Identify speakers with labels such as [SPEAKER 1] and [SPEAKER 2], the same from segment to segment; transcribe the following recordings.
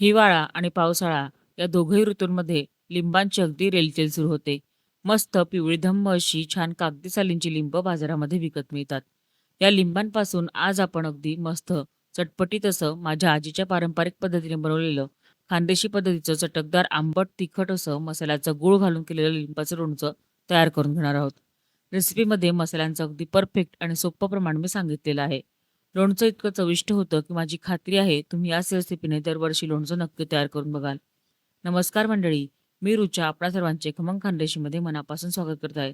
[SPEAKER 1] हिवाळा आणि पावसाळा या दोघंही ऋतूंमध्ये लिंबांची अगदी रेलचेल सुरू होते. मस्त पिवळीधम्म अशी छान कागदी सालींची लिंब बाजारामध्ये विकत मिळतात. या लिंबांपासून आज आपण अगदी मस्त चटपटीत असं माझ्या आजीच्या पारंपरिक पद्धतीने बनवलेलं खानदेशी पद्धतीचं चटकदार आंबट तिखट असं मसाल्याचा गूळ घालून केलेलं लिंबाचं लोणचं तयार करून घेणार आहोत. रेसिपीमध्ये मसाल्यांचं अगदी परफेक्ट आणि सोपं प्रमाण मी सांगितलेलं आहे. लोणचं इतकं चविष्ट होतं की माझी खात्री आहे तुम्ही याच रेसिपीने दरवर्षी लोणचं नक्की तयार करून बघाल. नमस्कार मंडळी, मी रुचा आपल्या सर्वांचे खमंग खानदेशीमध्ये मनापासून स्वागत करत आहे.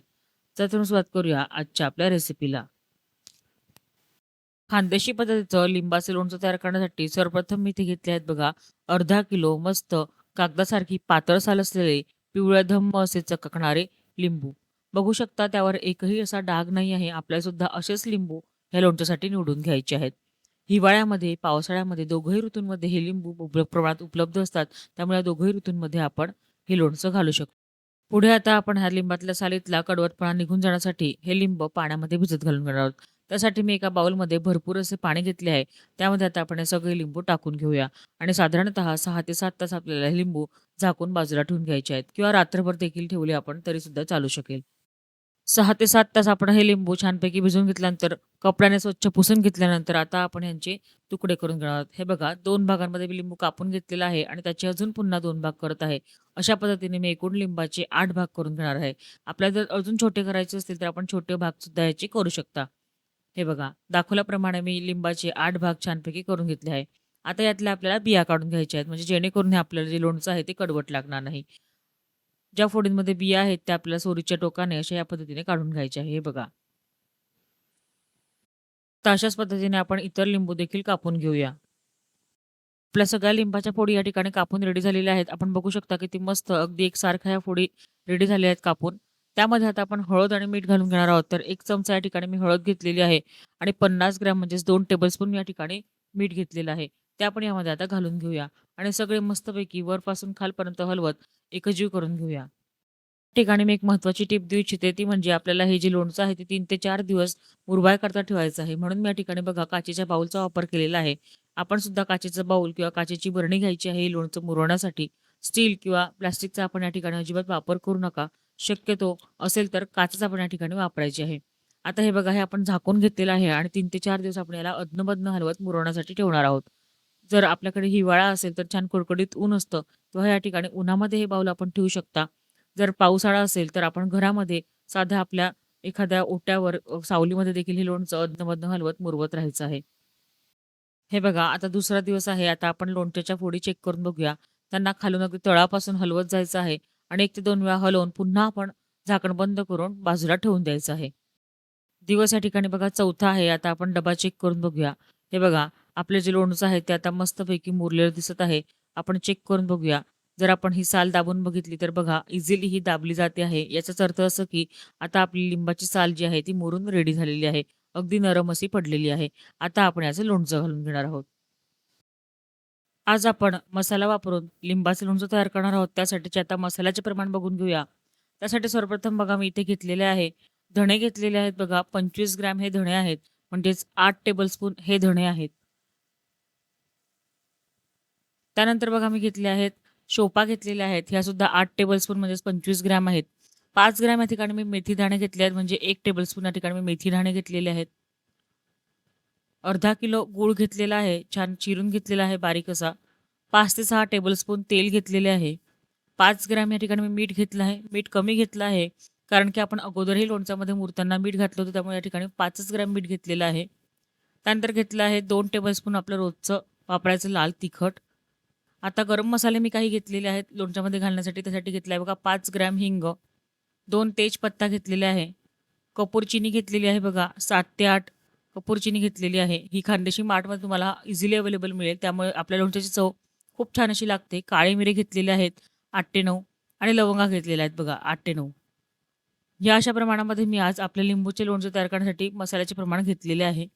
[SPEAKER 1] चला तर सुरुवात करूया आजच्या आपल्या रेसिपीला. खानदेशी पद्धतीचं लिंबाचे लोणचं तयार करण्यासाठी सर्वप्रथम मी इथे घेतले आहेत बघा अर्धा किलो मस्त कागदासारखी पातळ साल असलेले पिवळ्या धम्म असे चककणारे लिंबू. बघू शकता त्यावर एकही असा डाग नाही आहे. आपल्याला सुद्धा असेच लिंबू ह्या लोणच्यासाठी निवडून घ्यायचे आहेत. हिवाळ्यामध्ये, पावसाळ्यामध्ये दोघंही ऋतूंमध्ये हे लिंबू मुबलक प्रमाणात उपलब्ध असतात. त्यामुळे या दोघंही ऋतूंमध्ये आपण हे लोणचं घालू शकतो. पुढे आता आपण ह्या लिंबातल्या सालीतला कडवटपणा निघून जाण्यासाठी हे लिंब पाण्यामध्ये भिजत घालून घेणार आहोत. त्यासाठी मी एका बाउलमध्ये भरपूर असे पाणी घेतले आहे. त्यामध्ये आता आपण हे सगळे लिंबू टाकून घेऊया आणि साधारणतः सहा ते सात तास आपल्याला हे लिंबू झाकून बाजूला ठेवून घ्यायचे आहेत किंवा रात्रभर देखील ठेवले आपण तरी सुद्धा चालू शकेल. सहा ते सात तास आपण हे लिंबू छानपैकी भिजवून घेतल्यानंतर कपड्याने स्वच्छ पुसून घेतल्यानंतर आता आपण ह्यांचे तुकडे करून घेणार आहोत. हे बघा दोन भागांमध्ये मी लिंबू कापून घेतलेला आहे आणि त्याचे अजून पुन्हा दोन भाग करत आहे. अशा पद्धतीने मी एकूण लिंबाचे आठ भाग करून घेणार आहे. आपल्याला जर अजून छोटे करायचे असतील तर आपण छोटे भाग सुद्धा याचे करू शकता. हे बघा दाखवल्याप्रमाणे मी लिंबाचे आठ भाग छानपैकी करून घेतले आहे. आता यातल्या आपल्याला बिया काढून घ्यायच्या आहेत म्हणजे जेणेकरून हे आपल्याला जे लोणचं आहे ते कडवट लागणार नाही. ज्या फोडींमध्ये बिया आहेत त्या आपल्याला सोरीच्या टोकाने अशा या पद्धतीने काढून घ्यायच्या आहे. हे बघा. तर अशाच पद्धतीने आपण इतर लिंबू देखील कापून घेऊया. आपल्या सगळ्या लिंबाच्या फोडी या ठिकाणी कापून रेडी झालेल्या आहेत. आपण बघू शकता किती मस्त अगदी एकसारख्या या फोडी रेडी झाल्या आहेत कापून. त्यामध्ये आता आपण हळद आणि मीठ घालून घेणार आहोत. तर एक चमचा या ठिकाणी मी हळद घेतलेली आहे आणि 50 ग्रॅम म्हणजेच दोन टेबलस्पून या ठिकाणी मीठ घेतलेलं आहे. ते आपण यामध्ये आता घालून घेऊया आणि सगळे मस्तपैकी वरपासून खालपर्यंत हलवत एकजीव करून घेऊया. ठिकाणी मी एक महत्त्वाची टिप देऊ इच्छिते ती म्हणजे आपल्याला हे जे लोणचं आहे ते तीन ते चार दिवस मुरवायकरता ठेवायचं आहे. म्हणून मी या ठिकाणी बघा काचेच्या बाउलचा वापर केलेला आहे. आपण सुद्धा काचेचं बाऊल किंवा काचेची बरणी घ्यायची आहे हे लोणचं मुरवण्यासाठी. स्टील किंवा प्लास्टिकचा आपण या ठिकाणी अजिबात वापर करू नका. शक्यतो असेल तर काचच आपण या ठिकाणी वापरायची आहे. आता हे बघा हे आपण झाकून घेतलेलं आहे आणि तीन ते चार दिवस आपण याला अदनबदन हलवत मुरवण्यासाठी ठेवणार आहोत. जर आपल्याकडे हिवाळा असेल तर छान कुडकुडीत ऊन असतं तेव्हा या ठिकाणी उन्हामध्ये हे बाऊल आपण ठेवू शकता. जर पावसाळा असेल तर आपण घरामध्ये साध्या आपल्या एखाद्या ओट्यावर सावलीमध्ये देखील हे लोणचं अधनं-मधनं हलवत मुरवत राहायचं आहे. हे बघा आता दुसरा दिवस आहे. आता आपण लोणच्याच्या फोडी चेक करून बघूया. त्यांना खालून अगदी तळापासून हलवत जायचं आहे आणि एक ते दोन वेळा हलवून पुन्हा आपण झाकण बंद करून बाजूला ठेवून द्यायचं आहे. दिवस या ठिकाणी बघा चौथा आहे. आता आपण डबा चेक करून बघूया. हे बघा आपले जे लोणचं आहे ते आता मस्तपैकी मुरलेलं दिसत आहे. आपण चेक करून बघूया. जर आपण ही साल दाबून बघितली तर बघा इझिली ही दाबली जाते आहे. याचाच अर्थ असं की आता आपली लिंबाची साल जी आहे ती मुरून रेडी झालेली आहे. अगदी नरम अशी पडलेली आहे. आता आपण याचं लोणचं घालून घेणार आहोत. आज आपण मसाला वापरून लिंबाचं लोणचं तयार करणार आहोत. त्यासाठीचे आता मसाल्याचे प्रमाण बघून घेऊया. त्यासाठी सर्वप्रथम बघा मी इथे घेतलेले आहे. धणे घेतलेले आहेत बघा 25 ग्रॅम हे धणे आहेत. म्हणजेच आठ टेबलस्पून हे धणे आहेत. त्यानंतर बघा मी घेतले आहेत शोपा घेतलेल्या आहेत. ह्या सुद्धा आठ टेबलस्पून म्हणजेच 25 ग्रॅम आहेत. पाच ग्रॅम या ठिकाणी मी मेथी दाणे घेतले आहेत म्हणजे एक टेबलस्पून या ठिकाणी मी मेथी दाणे घेतलेले आहेत. अर्धा किलो गूळ घेतलेला आहे. छान चिरून घेतलेला आहे बारीक असा. पाच ते सहा टेबलस्पून तेल घेतलेले आहे. पाच ग्रॅम या ठिकाणी मी मीठ घेतलं आहे. मीठ कमी घेतलं आहे कारण की आपण अगोदरही लोणच्यामध्ये मुरताना मीठ घातलं होतं त्यामुळे या ठिकाणी पाचच ग्रॅम मीठ घेतलेलं आहे. त्यानंतर घेतलं आहे दोन टेबलस्पून आपलं रोजचं वापरायचं लाल तिखट. आता गरम मसाले मी काही घेतलेले आहेत लोणच्यामध्ये घालण्यासाठी त्यासाठी घेतला आहे बघा पाच ग्रॅम हिंग, दोन तेजपत्ता घेतलेले आहे. कपूरचिनी घेतलेली आहे बघा सात ते आठ कपूरचिनी घेतलेली आहे. ही खानदेशी मार्टमध्ये तुम्हाला इझिली अवेलेबल मिळेल त्यामुळे आपल्या लोणच्याची चव खूप छान अशी लागते. काळे मिरे घेतलेले आहेत आठ ते नऊ आणि लवंगा घेतलेल्या आहेत बघा आठ ते नऊ या अशा प्रमाणामध्ये मी आज आपल्या लिंबूचे लोणचे तयार करण्यासाठी मसाल्याचे प्रमाण घेतलेले आहे.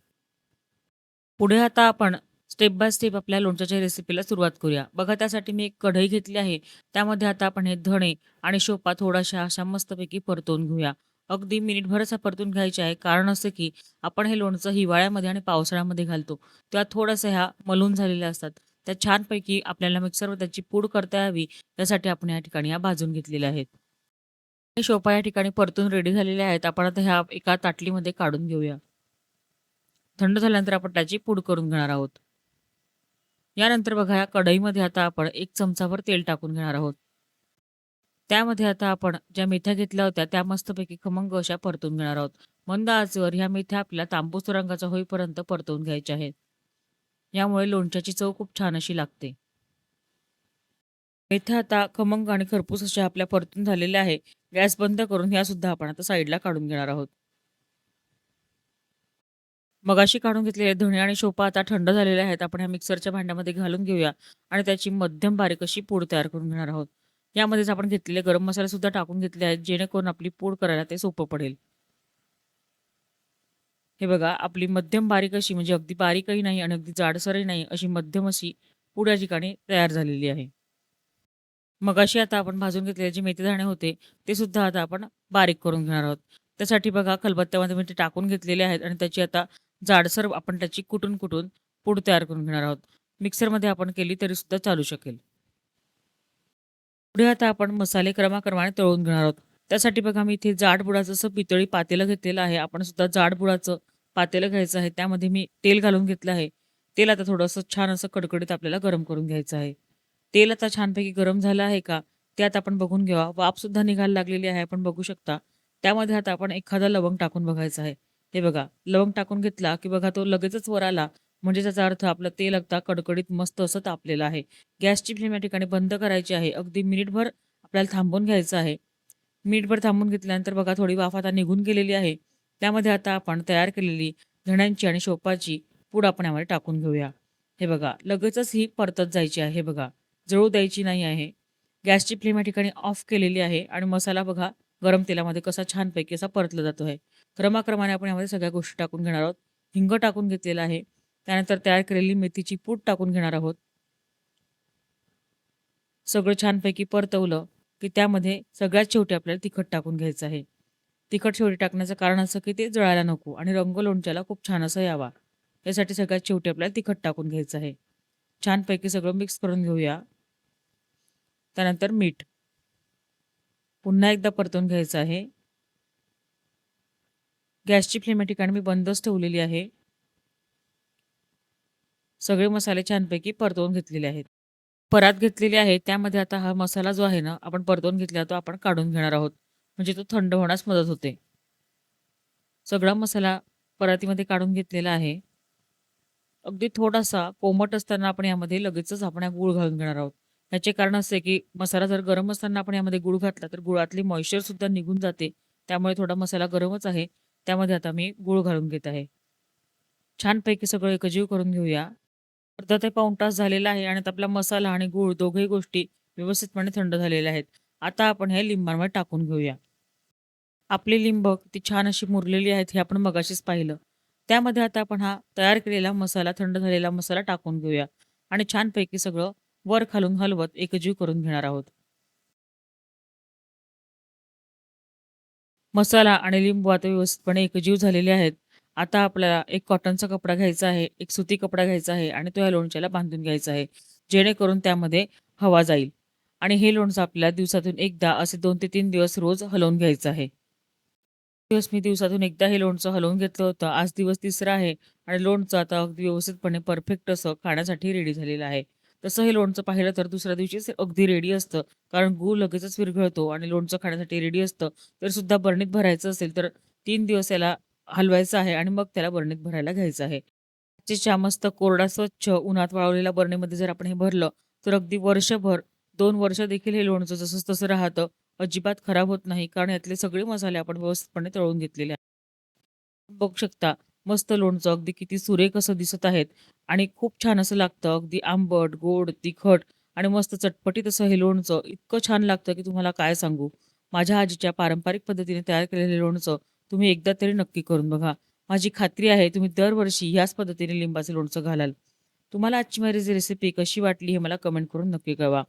[SPEAKER 1] पुढे आता आपण स्टेप बाय स्टेप आपल्या लोणच्याच्या रेसिपीला सुरुवात करूया. बघा त्यासाठी मी एक कढई घेतली आहे. त्यामध्ये आता आपण हे धणे आणि शोपा थोड्याशा अशा मस्तपैकी परतवून घेऊया. अगदी मिनिटभर असा परतून घ्यायचे आहे. कारण असं की आपण हे लोणचं हिवाळ्यामध्ये आणि पावसाळ्यामध्ये घालतो. तेव्हा थोडंसं ह्या मलून झालेल्या असतात. त्या छानपैकी आपल्याला मिक्सरवर त्याची पूड करता यावी त्यासाठी आपण या ठिकाणी या भाजून घेतलेल्या आहेत. हे शोपा या ठिकाणी परतून रेडी झालेल्या आहेत. आपण आता ह्या एका ताटलीमध्ये काढून घेऊया. थंड झाल्यानंतर आपण त्याची पूड करून घेणार आहोत. यानंतर बघा या कढईमध्ये आता आपण एक चमचाभर तेल टाकून घेणार आहोत. त्यामध्ये आता आपण ज्या मेथ्या घेतल्या होत्या त्या मस्तपैकी खमंग अशा परतून घेणार आहोत. मंद आचेवर ह्या मेथ्या आपल्या तांबूस रंगाच्या होईपर्यंत परतवून घ्यायच्या आहेत. यामुळे लोणच्याची चव खूप छान अशी लागते. मेथ्या आता खमंग आणि खरपूस अशा आपल्या परतून झालेल्या आहे. गॅस बंद करून ह्या सुद्धा आपण आता साईडला काढून घेणार आहोत. मगाशी काढून घेतलेले धणे आणि शोपा आता थंड झालेले आहेत. आपण ह्या मिक्सरच्या भांड्यामध्ये घालून घेऊया आणि त्याची मध्यम बारीक अशी पूड तयार करून घेणार आहोत. यामध्येच आपण घेतलेले गरम मसाले सुद्धा टाकून घेतले आहेत, जेणेकरून आपली पूड करायला ते सोपं पडेल. हे बघा आपली मध्यम बारीक अशी म्हणजे अगदी बारीकही नाही आणि अगदी जाडसरही नाही अशी मध्यम अशी पूड या ठिकाणी तयार झालेली आहे. मगाशी आता आपण भाजून घेतलेले जे मेथीदाणे होते ते सुद्धा आता आपण बारीक करून घेणार आहोत. त्यासाठी बघा खलबत्त्यामध्ये मी ते टाकून घेतलेले आहेत आणि त्याची आता जाडसर आपण त्याची कुटून-कुटून पूड तयार करून घेणार आहोत. मिक्सरमध्ये आपण केली तरी सुद्धा चालू शकेल. पुढे आता आपण मसाले क्रमाक्रमाने तळून घेणार आहोत. त्यासाठी बघा मी इथे जाड बुडाचं असं पितळी पातेलं घेतलेलं आहे. आपण सुद्धा जाड बुडाचं पातेलं घ्यायचं आहे. त्यामध्ये मी तेल घालून घेतलं आहे. तेल आता थोडंसं छान असं कडकडीत आपल्याला गरम करून घ्यायचं आहे. तेल आता छानपैकी गरम झालं आहे का? ते आता आपण बघून घ्यावा. वाफ सुद्धा निघायला लागलेली आहे. आपण बघू शकता. त्यामध्ये आता आपण एखादा लवंग टाकून बघायचं आहे. हे बघा लवंग टाकून घेतला, की बघा तो लगेचच वर आला. म्हणजे त्याचा अर्थ आपलं तेल आता कडकडीत मस्त असं तापलेलं आहे. गॅसची फ्लेम या ठिकाणी बंद करायची आहे. अगदी मिनिटभर आपल्याला थांबून घ्यायचं आहे. मिनिटभर थांबून घेतल्यानंतर बघा थोडी वाफ आता निघून गेलेली आहे. त्यामध्ये आता आपण तयार केलेली धण्यांची आणि शोपाची पूड आपण यामध्ये टाकून घेऊया. हे बघा लगेचच ही परतत जायची आहे. हे बघा जळू द्यायची नाही आहे. गॅसची फ्लेम या ठिकाणी ऑफ केलेली आहे आणि मसाला बघा गरम तेलामध्ये कसा छानपैकी असा परतला जातो आहे. क्रमाक्रमाने आपण यामध्ये सगळ्या गोष्टी टाकून घेणार आहोत. हिंग टाकून घेतलेला आहे. त्यानंतर तयार केलेली मेथीची पूड टाकून घेणार आहोत. सगळं छानपैकी परतवलं, की त्यामध्ये सगळ्यात शेवटी आपल्याला तिखट टाकून घ्यायचं आहे. तिखट शेवटी टाकण्याचं कारण असं, की ते जळायला नको आणि रंग लोणच्याला खूप छान असं यावा. यासाठी सगळ्यात शेवटी आपल्याला तिखट टाकून घ्यायचं आहे. छानपैकी सगळं मिक्स करून घेऊया. त्यानंतर मीठ. पुन्हा एकदा परतून घ्यायचं आहे. गॅसची फ्लेम या ठिकाणी मी बंदच ठेवलेली आहे. सगळे मसाले छानपैकी परतवून घेतलेले आहेत. परात घेतलेली आहे. त्यामध्ये आता हा मसाला जो आहे ना, आपण परतवून घेतला तो आपण काढून घेणार आहोत. म्हणजे तो थंड होण्यास मदत होते. सगळा मसाला परातीमध्ये काढून घेतलेला आहे. अगदी थोडासा कोमट असताना आपण यामध्ये लगेचच आपण गूळ घालून घेणार आहोत. याचे कारण असे, की मसाला जर गरम असताना आपण यामध्ये गूळ घातला, तर गुळातली मॉइश्चर सुद्धा निघून जाते. त्यामुळे थोडा मसाला गरमच आहे. त्यामध्ये आता मी गूळ घालून घेत आहे. छानपैकी सगळं एकजीव करून घेऊया. अर्धा ते पाऊण तास झालेला आहे आणि आपला मसाला आणि गूळ दोघेही गोष्टी व्यवस्थितपणे थंड झालेल्या आहेत. आता आपण हे लिंबांवर टाकून घेऊया. आपली लिंब ती छान अशी मुरलेली आहेत हे आपण मगाशीच पाहिलं. त्यामध्ये आता आपण हा तयार केलेला मसाला, थंड झालेला मसाला टाकून घेऊया आणि छानपैकी सगळं वर खालून हलवत एकजीव करून घेणार आहोत. मसाला आणि लिंबू आता व्यवस्थितपणे एकजीव झालेले आहेत. आता आपल्याला एक कॉटनचा कपडा घ्यायचा आहे, एक सुती कपडा घ्यायचा आहे आणि तो या लोणच्याला बांधून घ्यायचा आहे. जेणेकरून त्यामध्ये हवा जाईल आणि हे लोणचं आपल्याला दिवसातून एकदा असे दोन ते तीन दिवस रोज हलवून घ्यायचं आहे. दिवस मी दिवसातून एकदा हे लोणचं हलवून घेतलं होतं. आज दिवस तिसरा आहे आणि लोणचं आता अगदी व्यवस्थितपणे परफेक्ट असं खाण्यासाठी रेडी झालेलं आहे. तसं हे लोणचं पाहिलं तर दुसऱ्या दिवशीच अगदी रेडी असतं. कारण गूळ लगेचच विरघळतो आणि लोणचं खाण्यासाठी रेडी असतं. तर सुद्धा बरणीत भरायचं असेल तर तीन दिवस याला हलवायचं आहे आणि मग त्याला बरणीत भरायला घ्यायचं आहे. चहा मस्त कोरडा स्वच्छ उन्हात वाळवलेल्या बरणीमध्ये जर आपण हे भरलं, तर अगदी वर्षभर, दोन वर्ष देखील हे लोणचं जसंच तसं राहतं. अजिबात खराब होत नाही. कारण यातले सगळे मसाले आपण व्यवस्थितपणे तळून घेतलेले आहेत. बघू शकता मस्त लोणचं अगदी किती सुरेख असं दिसत आहेत आणि खूप छान असं लागतं. अगदी आंबट, गोड, तिखट आणि मस्त चटपटीत असं हे लोणचं इतकं छान लागतं, की तुम्हाला काय सांगू. माझ्या आजीच्या पारंपरिक पद्धतीने तयार केलेलं लोणचं तुम्ही एकदा तरी नक्की करून बघा. माझी खात्री आहे तुम्ही दरवर्षी ह्याच पद्धतीने लिंबाचं लोणचं घालाल. तुम्हाला आजची माझी रेसिपी कशी वाटली हे मला कमेंट करून नक्की कळवा.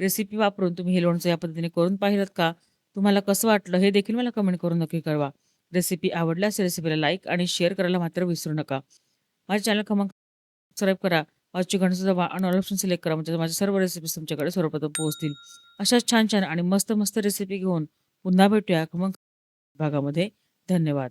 [SPEAKER 1] रेसिपी वापरून तुम्ही हे लोणचं या पद्धतीने करून पाहिलात का? तुम्हाला कसं वाटलं हे देखील मला कमेंट करून नक्की कळवा. रेसिपी आवडल्यास रेसिपीला लाईक आणि शेअर करायला मात्र विसरू नका. माझ्या चॅनल क्रमांक सबस्क्राईब करा. चिकनचा दाबा आणि ऑल ऑप्शन सिलेक्ट करा. म्हणजे माझ्या सर्व रेसिपीज तुमच्याकडे सर्वप्रथम पोहोचतील. अशाच छान छान आणि मस्त मस्त रेसिपी घेऊन पुन्हा भेटूया. क्रमांक भागामध्ये. धन्यवाद.